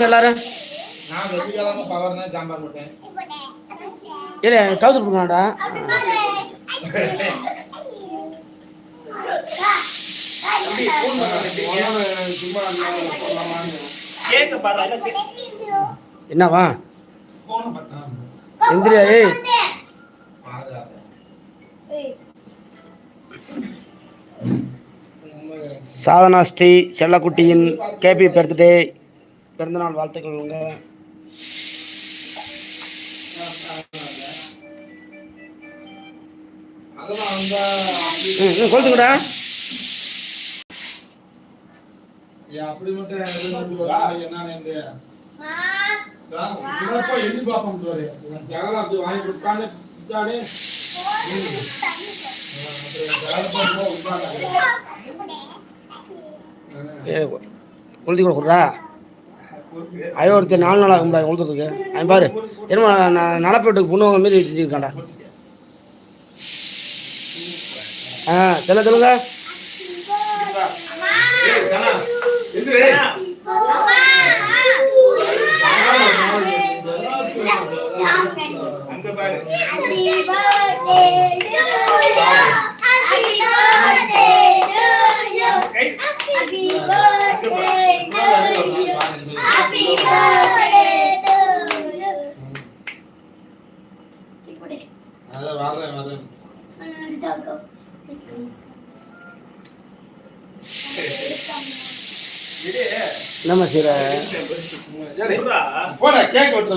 எல்லாரும். இல்ல டவுசர் போடுங்கடா என்னவா? எந்திரியா ஏய். சாதனா ஸ்ரீ செல்லக்குட்டியின் கேபி பர்த்டே பிறந்தநாள் வாழ்த்துக்கள் உங்க. ஏன் அப்படி மட்டும் எண்ணி பார்ப்போம் ஜெகலாம் அப்படி வாங்கி கொடுத்தானே கொடுத்தானே ஏ கொளுத்தி ஐயோ ஒருத்தர் நாலு நாள் ஆகும்டா கொளுத்துறதுக்கு அவன் பாரு. என்னமோ நான் நடப்பேட்டுக்கு பொண்ணு மாரி செஞ்சுருக்காண்டா ஆ சொல்ல சொல்லுங்க. Happy birthday நம்ம அதான் வரேன் போட கேக் வெட்டுற